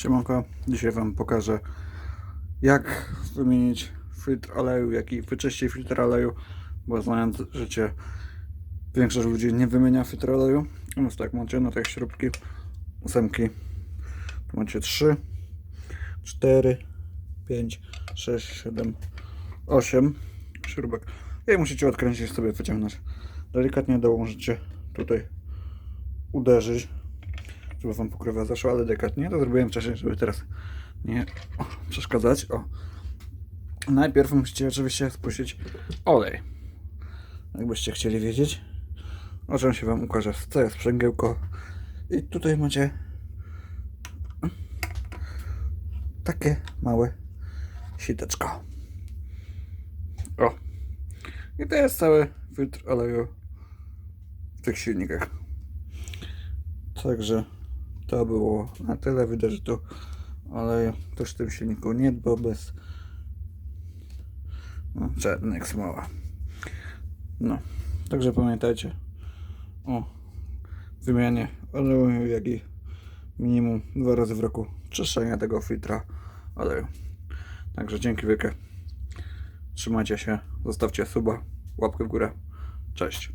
Siemanko, dzisiaj Wam pokażę jak wymienić filtr oleju, jak i wyczyścić filtr oleju, bo znając życie większość ludzi nie wymienia filtr oleju. Więc tak macie na tych śrubki, ósemki, tu macie 3, 4, 5, 6, 7, 8 śrubek i musicie odkręcić sobie, wyciągnąć. Delikatnie dołożycie tutaj, uderzyć żeby wam pokrywa zaszła, ale delikatnie. To zrobiłem wcześniej, żeby teraz nie przeszkadzać. O. Najpierw musicie oczywiście spuścić olej. Jakbyście chcieli wiedzieć, o czym się wam ukaże. To jest sprzęgiełko. I tutaj macie takie małe siteczko. O. I to jest cały filtr oleju w tych silnikach. Także to było na tyle. Widać, że to ale ktoś w tym silniku nie dba bez no, żadnych smoła. No, także pamiętajcie o wymianie oleju, jak i minimum dwa razy w roku czyszczenia tego filtra oleju. Także dzięki wielkie. Trzymajcie się, zostawcie suba, łapkę w górę. Cześć.